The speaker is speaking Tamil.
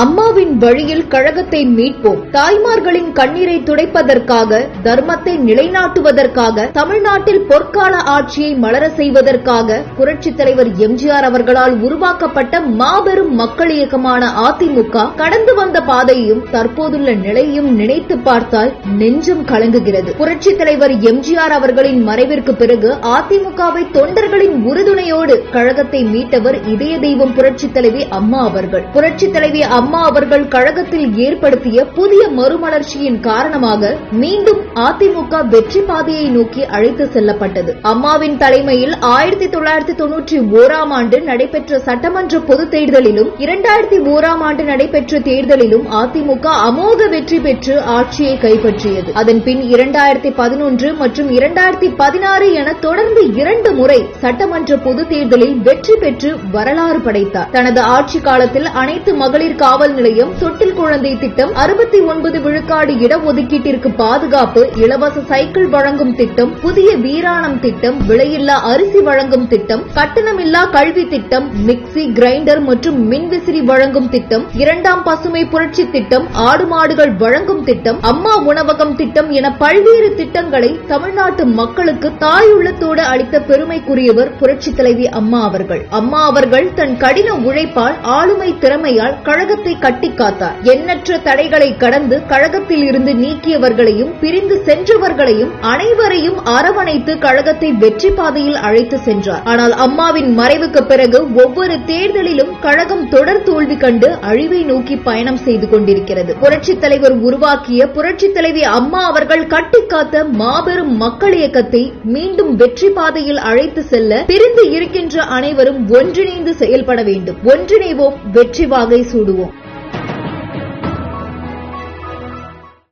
அம்மாவின் வழியில் கழகத்தை மீட்போம். தாய்மார்களின் கண்ணீரை துடைப்பதற்காக தர்மத்தை நிலைநாட்டுவதற்காக தமிழ்நாட்டில் பொற்கால ஆட்சியை மலர செய்வதற்காக புரட்சித் தலைவர் எம்ஜிஆர் அவர்களால் உருவாக்கப்பட்ட மாபெரும் மக்கள் இயக்கமான அதிமுக கடந்து வந்த பாதையும் தற்போதுள்ள நிலையும் நினைத்து பார்த்தால் நெஞ்சம் கலங்குகிறது. புரட்சித் தலைவர் எம்ஜிஆர் அவர்களின் மறைவிற்கு பிறகு அதிமுகவை தொண்டர்களின் உறுதுணையோடு கழகத்தை மீட்டவர் இதய தெய்வம் புரட்சித் தலைவி அம்மா அவர்கள். புரட்சித் தலைவி அம்மா அவர்கள் கழகத்தில் ஏற்படுத்திய புதிய மறுமலர்ச்சியின் காரணமாக மீண்டும் அதிமுக வெற்றி பாதையை நோக்கி அழைத்து செல்லப்பட்டது. அம்மாவின் தலைமையில் ஆயிரத்தி தொள்ளாயிரத்தி தொன்னூற்றி ஓராம் ஆண்டு நடைபெற்ற சட்டமன்ற பொதுத் தேர்தலிலும் இரண்டாயிரத்தி ஓராம் ஆண்டு நடைபெற்ற தேர்தலிலும் அதிமுக அமோக வெற்றி பெற்று ஆட்சியை கைப்பற்றியது. அதன் பின் இரண்டாயிரத்தி பதினொன்று மற்றும் இரண்டாயிரத்தி பதினாறு என தொடர்ந்து இரண்டு முறை சட்டமன்ற பொதுத் தேர்தலில் வெற்றி பெற்று வரலாறு படைத்தார். தனது ஆட்சி காலத்தில் அனைத்து மகளிர் காவல் நிலையம் சொட்டில் குழந்தை திட்டம் அறுபத்தி ஒன்பது விழுக்காடு இடஒதுக்கீட்டிற்கு பாதுகாப்பு இலவச சைக்கிள் வழங்கும் திட்டம் புதிய வீராணம் திட்டம் விலையில்லா அரிசி வழங்கும் திட்டம் கட்டணமில்லா கல்வி திட்டம் மிக்சி கிரைண்டர் மற்றும் மின்விசிறி வழங்கும் திட்டம் இரண்டாம் பசுமை புரட்சி திட்டம் ஆடு மாடுகள் வழங்கும் திட்டம் அம்மா உணவகம் திட்டம் என பல்வேறு திட்டங்களை தமிழ்நாட்டு மக்களுக்கு தாயுள்ளத்தோடு அளித்த பெருமைக்குரியவர் புரட்சித் தலைவி அம்மா அவர்கள். அம்மா அவர்கள் தன் கடின உழைப்பால் ஆளுமை திறமையால் கழக கழகத்தை கட்டி காத்தார் எண்ணற்ற தடைகளை கடந்து கழகத்தில் இருந்து நீக்கியவர்களையும் பிரிந்து சென்றவர்களையும் அனைவரையும் அரவணைத்து கழகத்தை வெற்றி பாதையில் அழைத்து சென்றார். ஆனால் அம்மாவின் மறைவுக்கு பிறகு ஒவ்வொரு தேர்தலிலும் கழகம் தொடர் தோல்வி கண்டு அழிவை நோக்கி பயணம் செய்து கொண்டிருக்கிறது. புரட்சித் தலைவர் உருவாக்கிய புரட்சித் தலைவி அம்மா அவர்கள் கட்டி காத்த மாபெரும் மக்கள் இயக்கத்தை மீண்டும் வெற்றி பாதையில் அழைத்து செல்ல பிரிந்து இருக்கின்ற அனைவரும் ஒன்றிணைந்து செயல்பட வேண்டும். ஒன்றிணைவோம் வெற்றி வாகை சூடுவோம்.